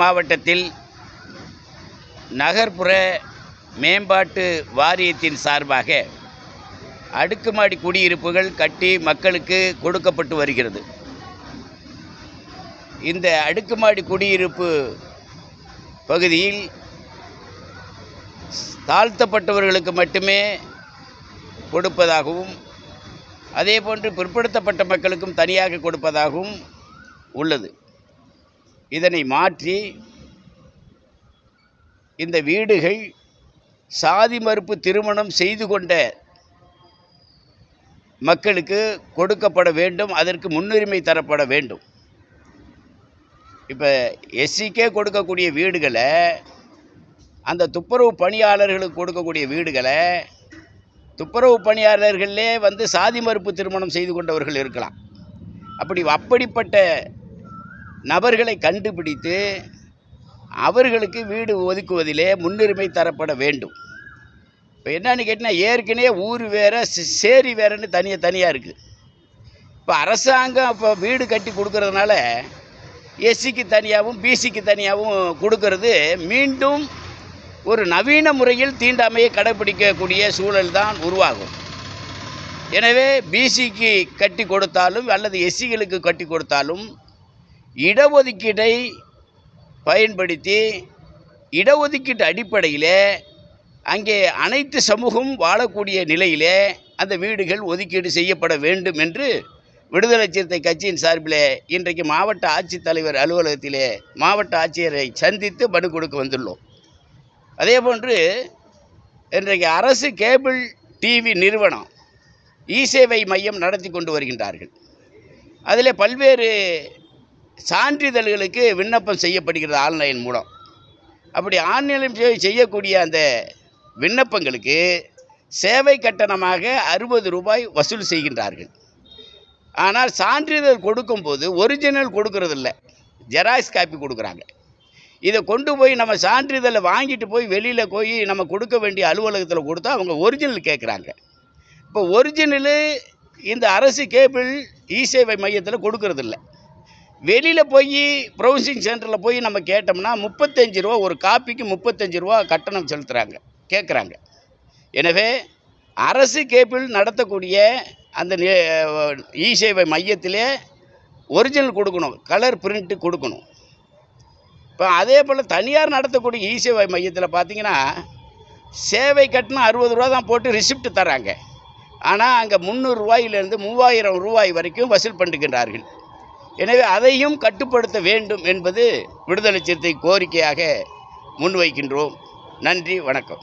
மாவட்டத்தில் நகர்ப்புற மேம்பாட்டு வாரியத்தின் சார்பாக அடுக்குமாடி குடியிருப்புகள் கட்டி மக்களுக்கு கொடுக்கப்பட்டு வருகிறது. இந்த அடுக்குமாடி குடியிருப்பு பகுதியில் தாழ்த்தப்பட்டவர்களுக்கு மட்டுமே கொடுப்பதாகவும் அதேபோன்று பிற்படுத்தப்பட்ட மக்களுக்கும் தனியாக கொடுப்பதாகவும் உள்ளது. இதனை மாற்றி இந்த வீடுகள் சாதி மறுப்பு திருமணம் செய்து கொண்ட மக்களுக்கு கொடுக்கப்பட வேண்டும் அதற்கு முன்னுரிமை தரப்பட வேண்டும். இப்போ எஸ்சிக்கே கொடுக்கக்கூடிய வீடுகளை அந்த துப்புரவு பணியாளர்களுக்கு கொடுக்கக்கூடிய வீடுகளை துப்புரவு பணியாளர்களே வந்து சாதி மறுப்பு திருமணம் செய்து கொண்டவர்கள் இருக்கலாம். அப்படி அப்படிப்பட்ட நபர்களை கண்டுபிடித்து அவர்களுக்கு வீடு ஒதுக்குவதிலே முன்னுரிமை தரப்பட வேண்டும். இப்போ என்னன்னு கேட்டிங்கன்னா ஏற்கனவே ஊர் வேறு சேரி வேறுன்னு தனியாக தனியாக இருக்குது இப்போ அரசாங்கம் இப்போ வீடு கட்டி கொடுக்கறதுனால எஸ்சிக்கு தனியாகவும் பிசிக்கு தனியாகவும் கொடுக்கறது மீண்டும் ஒரு நவீன முறையில் தீண்டாமையை கடைப்பிடிக்கக்கூடிய சூழல் தான் உருவாகும். எனவே பிசிக்கு கட்டி கொடுத்தாலும் அல்லது எஸ்சிகளுக்கு கட்டி கொடுத்தாலும் இடஒதுக்கீட்டை பயன்படுத்தி இடஒதுக்கீட்டு அடிப்படையிலே அங்கே அனைத்து சமூகம் வாழக்கூடிய நிலையிலே அந்த வீடுகள் ஒதுக்கீடு செய்யப்பட வேண்டும் என்று விடுதலை சிறுத்தை கட்சியின் சார்பில் இன்றைக்கு மாவட்ட ஆட்சித்தலைவர் அலுவலகத்திலே மாவட்ட ஆட்சியரை சந்தித்து மனு கொடுக்க வந்துள்ளோம். அதே போன்று இன்றைக்கு அரசு கேபிள் டிவி நிறுவனம் இ சேவை மையம் நடத்தி கொண்டு வருகின்றார்கள். அதில் பல்வேறு சான்றிதழ்களுக்கு விண்ணப்பம் செய்யப்படுகிறது ஆன்லைன் மூலம். அப்படி ஆன்லைன் செய்யக்கூடிய அந்த விண்ணப்பங்களுக்கு சேவை கட்டணமாக அறுபது ரூபாய் வசூல் செய்கின்றார்கள். ஆனால் சான்றிதழ் கொடுக்கும்போது ஒரிஜினல் கொடுக்கறதில்ல. ஜெராக்ஸ் காப்பி கொடுக்குறாங்க. இதை கொண்டு போய் நம்ம சான்றிதழை வாங்கிட்டு போய் வெளியில் போய் நம்ம கொடுக்க வேண்டிய அலுவலகத்தில் கொடுத்தா அவங்க ஒரிஜினல் கேட்குறாங்க. இப்போ ஒரிஜினலு இந்த அரசு கேபிள் இ சேவை மையத்தில் கொடுக்கறதில்ல. வெளியில் போய் ப்ரௌசிங் சென்டரில் போய் நம்ம கேட்டோம்னா முப்பத்தஞ்சு ரூபா ஒரு காப்பிக்கு முப்பத்தஞ்சு ரூபா கட்டணம் செலுத்துகிறாங்க கேட்குறாங்க எனவே அரசு கேபிள் நடத்தக்கூடிய அந்த நி- இ சேவை மையத்திலே ஒரிஜினல் கொடுக்கணும். கலர் பிரிண்ட்டு கொடுக்கணும். இப்போ அதே போல் தனியார் நடத்தக்கூடிய இ சேவை மையத்தில் பார்த்தீங்கன்னா சேவை கட்டணம் அறுபது ரூபா தான் போட்டு ரிசிப்ட் தராங்க ஆனால் அங்கே முந்நூறுரூவாயிலேருந்து மூவாயிரம் ரூபாய் வரைக்கும் வசூல் பண்ணுகின்றார்கள் எனவே அதையும் கட்டுப்படுத்த வேண்டும் என்பது விடுதலை சிறுத்தை கோரிக்கையாக முன்வைக்கின்றோம். நன்றி வணக்கம்.